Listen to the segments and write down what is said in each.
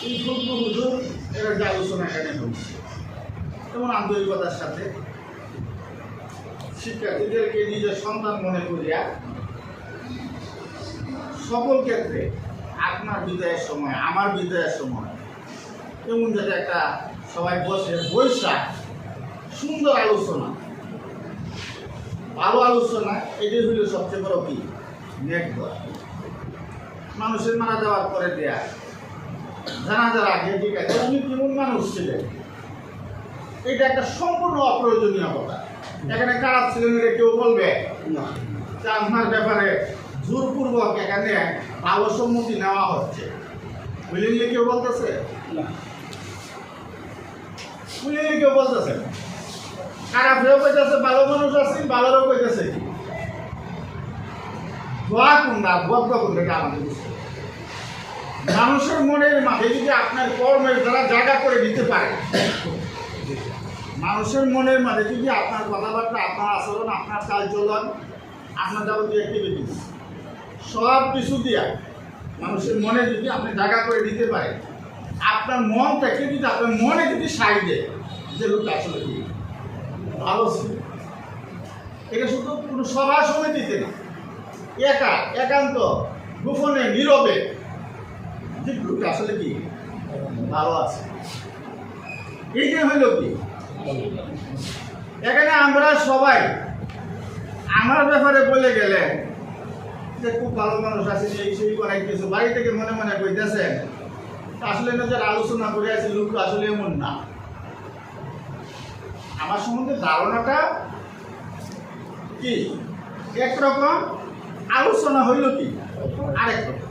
এই ক্ষুদ্র হুজুর এর যে আলোচনা এখানে হচ্ছে যেমন আন্তরিকতার সাথে শিক্ষার্থীদেরকে নিজের সন্তান মনে করিয়া সকল ক্ষেত্রে আপনার বিদায়ের সময় আমার বিদায়ের সময় এমন যাতে একটা সবাই বসে বৈশাখ সুন্দর আলোচনা ভালো আলোচনা এটাই হইল সবচেয়ে বড় কি নেটওয়ার্ক মানুষের মারা যাওয়ার পরে দেয়া জানাজার আগে ঠিক আছে উনি কেমন মানুষ ছিলেন। এটা একটা সম্পূর্ণ অপ্রয়োজনীয় কথা। এখানে খারাপ ছিলেন এটা কেউ বলবে? না। আপনার ব্যাপারে জোরপূর্বক এখানে ভালো সম্মতি নেওয়া হচ্ছে। কেউ বলতেছে? না। কেউ বলতেছে? কইতেছে ভালো মানুষ আছে ভালোরও কইতেছে। দোয়া কোনটা বদ্ধ কোনটা আমাদের। মানুষের মনের মাঝে যদি আপনার কর্মের দ্বারা জায়গা করে দিতে পারে, মানুষের মনের মাঝে যদি আপনার কথাবার্তা, আপনার আচরণ, আপনার চালচলন, আপনার যাবতীয় অ্যাক্টিভিটিস সব কিছু দিয়া মানুষের মনে যদি আপনি জায়গা করে দিতে পারেন, আপনার মন থেকে যদি, আপনার মনে যদি সাই দেয়, যে লোকটা আসলে কি? ভালো ছিল। এটা শুধু কোনো সভা সমিতিতে না, একা, একান্ত, গোপনে, নীরবে যে লোকটা আসলে কি? ভালো আছে। এইটাই হইল কি? এখানে আমরা সবাই আমার ব্যাপারে বলে গেলেন যে খুব ভালো মানুষ আছে এই সেই করাই কিছু বাড়ি থেকে মনে মনে কইতেছেন আসলে আলোচনা করে আছে, লোক আসলে এমন না। আমার সম্বন্ধে ধারণাটা কি? একরকম আলোচনা হইল কি? আরেক রকম।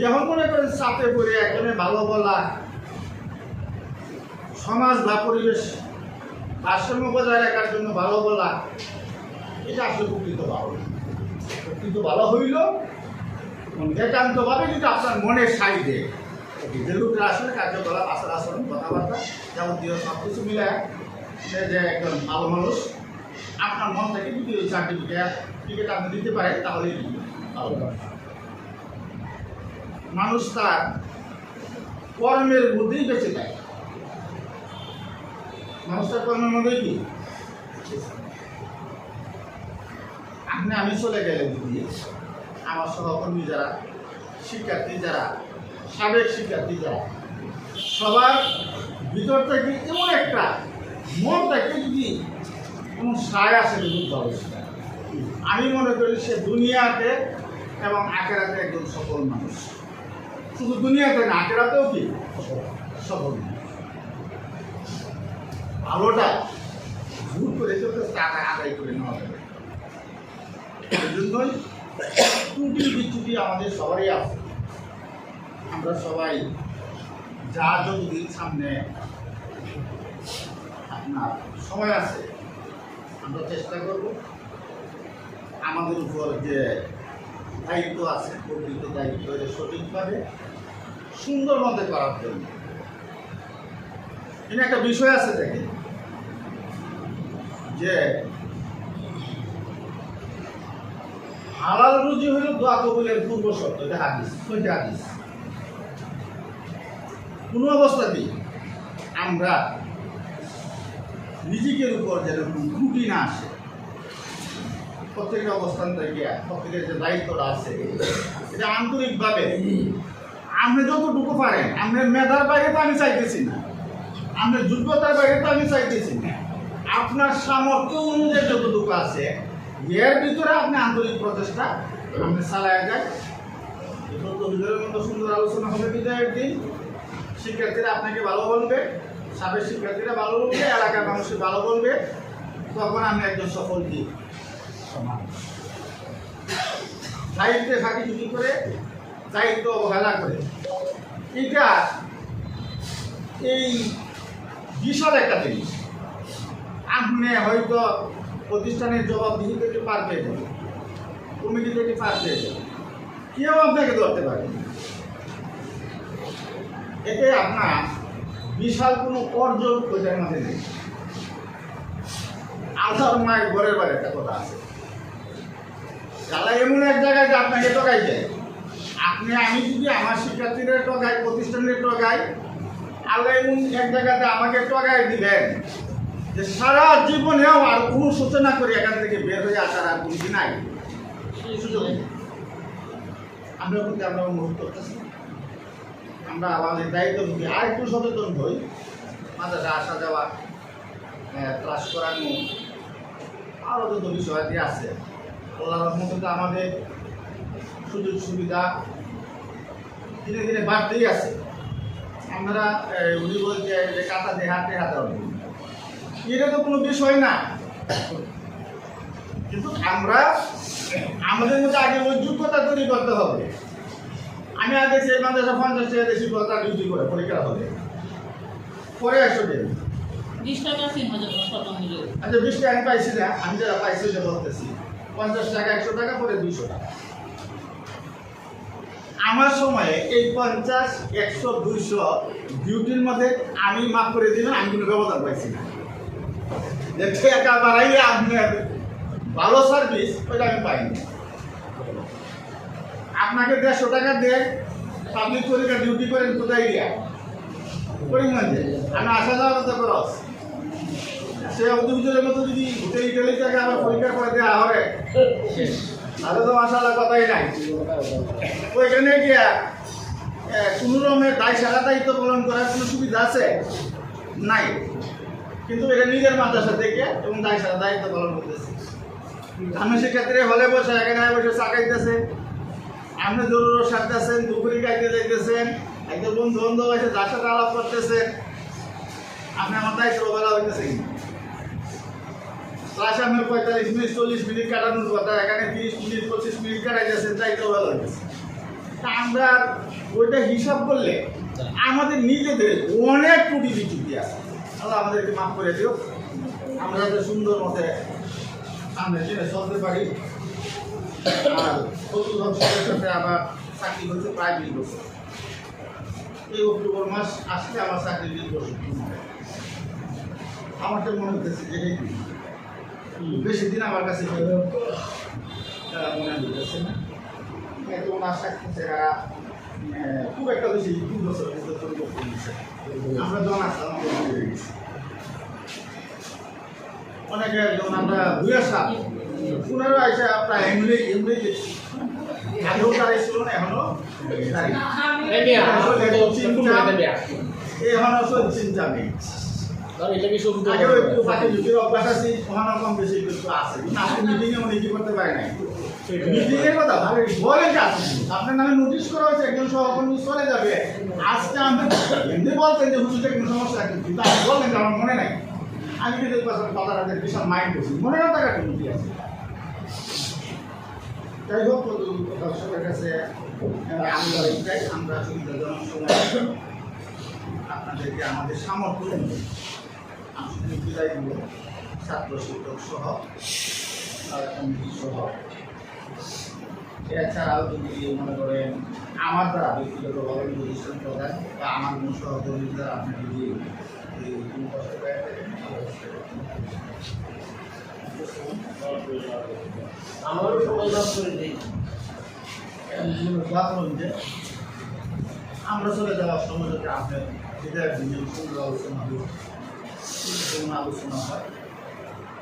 যখন মনে করেন চাপে পড়ে একজনে ভালো বলা সমাজ বা পরিবেশ, ভারসাম্য বজায় রাখার জন্য ভালো বলা, এটা আসলে প্রকৃত ভালো। প্রকৃত ভালো হইল একান্তভাবে যদি আপনার মনের সাইডে যে লোকটা আসলে কার্যকলাপ, আচার আচরণ, কথাবার্তা, যাবতীয় সব কিছু মিলে সে যে একজন ভালো মানুষ, আপনার মন থেকে যদি ওই সার্টিফিকেট টিকিট আপনি দিতে পারেন তাহলে ভালো মানুষ তার কর্মের মধ্যেই বেঁচে যায়। মানুষ তার কর্মের মধ্যেই কি? আপনি, আমি চলে গেলে যদি আমার সহকর্মী যারা, শিক্ষার্থী যারা, সাবেক শিক্ষার্থী যারা, সবার ভিতর থেকে এমন একটা মন থেকে যদি কোনো সায় আসে অবস্থা আমি মনে করি সে দুনিয়াতে এবং আখেরাতে একজন সফল মানুষ। শুধু দুনিয়াতে না, আখেরাতেও কি? সফল ভালোটা ভুল করে তো টাকা আদায় করে নেওয়া যাবে। এই জন্যই ত্রুটি বিচ্যুতি আমাদের সবারই আছে। আমরা সবাই যা যতদিন সামনে আপনার সময় আছে, আমরা চেষ্টা করব। আমাদের উপর যে দায়িত্ব আছে প্রকৃত দায়িত্ব সঠিকভাবে সুন্দর মতে করার জন্য। এখানে একটা বিষয় আছে দেখেন যে হালাল রুজি হইল দোয়া কবুলের পূর্ব শর্ত, এটা হাদিস কইটা হাদিস। কোনো অবস্থাতেই আমরা নিজেকের উপর যেন কোনো ত্রুটি না আসে, প্রত্যেকের অবস্থান থেকে, প্রত্যেকের যে দায়িত্বটা আছে, এটা আন্তরিকভাবে আপনি যতটুকু পারেন আপনার মেধার বাইরে তো আমি চাইতেছি না। আপনার যোগ্যতার বাইরে তো আমি চাইতেছি না। আপনার সামর্থ্য অনুযায়ী যতটুকু আছে, এর ভিতরে আপনি আন্তরিক প্রচেষ্টা, আপনি চালায় যায় সুন্দর আলোচনা হবে বিদায়ের দিন। শিক্ষার্থীরা আপনাকে ভালো বলবে, সাবেক শিক্ষার্থীরা ভালো বলবে, এলাকার মানুষকে ভালো বলবে, তখন আমি একজন সফল দিই সমাজ দায়িত্বে ফাঁকি চুরি করে দায়িত্ব অবহেলা করে। এটা এই বিশাল একটা জিনিস। আপনি হয়তো প্রতিষ্ঠানের জবাবদিহি থেকে পার পেয়ে যাবেন। কমিটি থেকে পার পেয়ে যাবেন। কেউ আপনাকে ধরতে পারবে না। এতে আপনার বিশাল কোনো অর্জন ওইটার মধ্যে নেই। আধার মায়ের ঘরের বাড়ি একটা কথা আছে। তারা এমন এক জায়গায় যে আপনাকে টোকাই যায় আপনি আমি যদি আমার শিক্ষার্থীদের টগাই প্রতিষ্ঠানের টগাই আল্লাহ এমন এক জায়গাতে আমাকে টগাই দিবেন যে সারা জীবনেও আর কোনো সূচনা করে এখান থেকে বের হয়ে আসার আর কোনো নাই। আমরা কিন্তু আমরা অনুভব করতেছি আমরা আমাদের দায়িত্ব বুঝি আর একটু সচেতন হই মাদ্রাসা আসা যাওয়া ক্লাস করানো আরও যত বিষয়াদি আছে আল্লাহ রহমতে তো আমাদের সুযোগ সুবিধা ধীরে ধীরে বাড়তেই আছে। আমরা উনি বলছে যে কাতা দিয়ে হাতে হবে। এটা তো কোনো বিষয় না। কিন্তু আমরা আমাদের মধ্যে আগে ওই যোগ্যতা তৈরি করতে হবে। আমি আগে সেই মাদ্রাসা পঞ্চাশ টাকা দেশি কথা ডিউটি করে পরীক্ষা হবে। পরে একশো বিশ টাকা আচ্ছা বিশ টাকা আমি পাইছি না আমি যারা পাইছি বলতেছি। পঞ্চাশ টাকা একশো টাকা পরে দুইশো টাকা। আমার সময়ে এই পঞ্চাশ, একশো, দুইশো ডিউটির মধ্যে আমি মাফ করে দিলাম আমি কোনো ব্যবধান পাইছি না। যে টাকা বাড়াইলে আপনার ভালো সার্ভিস ওইটা আমি পাইনি। আপনাকে দেড়শো টাকা দিয়ে পাবলিক পরীক্ষা ডিউটি করেন কোথায় গিয়া? করিমগঞ্জে। আমি আসা যাওয়া মতো খরচ। সে অভিযোগের মতো যদি হোটেল ইটালি থেকে আবার পরীক্ষা করে দেওয়া হবে তাহলে তো মাসাল্লাহ কথাই নাই। ওইখানে গিয়া রকমের দায় সারা দায়িত্ব পালন করার কোনো সুবিধা আছে? নাই। কিন্তু এটা নিজের মাদ্রাসা থেকে এবং দায় সারা দায়িত্ব পালন করতেছে। আমি সেক্ষেত্রে হলে বসে, এখানে বসে চাকাইতেছে আপনি জরুর সারতেছেন দুপুরি খাইতে যাইতেছেন একজন বন্ধু বান্ধব আছে যার সাথে আলাপ করতেছেন। আপনি আমার দায়িত্ব বেলা হইতেছে ক্লাস আপনার পঁয়তাল্লিশ মিনিট, চল্লিশ মিনিট কাটানোর কথা, এখানে তিরিশ মিনিট, পঁচিশ মিনিট কাটাইতেছেন দায়িত্ব বেলা হইতেছে তা আমরা ওইটা হিসাব করলে আমাদের নিজেদের অনেক ত্রুটি বিচ্যুতি আছে। আল্লাহ আমাদেরকে মাফ করে দিও। আমরা যাতে সুন্দর মতে সামনে চলে চলতে পারি। আর সাথে আবার চাকরি করতে প্রায় বিশ বছর এই অক্টোবর মাস আসলে আমার চাকরি বিশ বছর আমার তো মনে হতেছে যে বেশি দিন আমার কাছে তারা মনে হইতেছে না। এত ওনার সাক্ষী খুব একটা বেশি দু বছর পরিবর্তন হয়েছে আমরা আসলাম হয়ে গেছি। অনেকে যখন আমরা ঘুরে আসলাম পুনরায় আপনার এমনি এমনি গেছি আগেও তারাই ছিল না এখনও। এখনও চিন্তা নেই আপনার নামে নোটিশ করা হয়েছে একজন সহকর্মী চলে যাবে। আজকে আমি এমনি বলতেন যে হুজুরটা কোনো সমস্যা আছে কিন্তু আপনি বললেন যে আমার মনে নাই। আমি কিন্তু কথাটা বিশাল মাইন্ড করছি। মনে না থাকার কোনো আছে? যাই হোক দর্শকের কাছে আমি চাই আমরা সুবিধাজনক সময় আপনাদেরকে আমাদের সামর্থ্য এছাড়াও যদি মনে করেন আমার দ্বারা ব্যক্তিগতভাবে প্রতিষ্ঠান প্রদান বা আমার কোনো সহকর্মীর দ্বারা আপনি যদি আমরা চলে যাওয়ার সময় যদি হৃদয়ের দিনে সুন্দর আলোচনা আলোচনা হয়।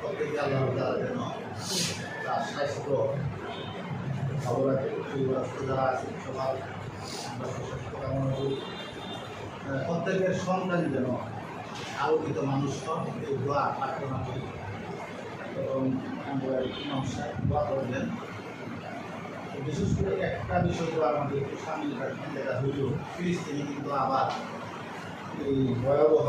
প্রত্যেকে আল্লাহ যেন তার স্বাস্থ্য ভালো রাখে পরিবারস্থ যারা আছে সবার প্রত্যেকের সন্তান যেন আলোকিত মানুষ হন দোয়া প্রার্থনা করি। এবং দোয়া করবেন। বিশেষ করে একটা বিষয় তো আমাদের একটু সামিল রাখবেন, যেটা হইল কিন্তু আবার এই ভয়াবহ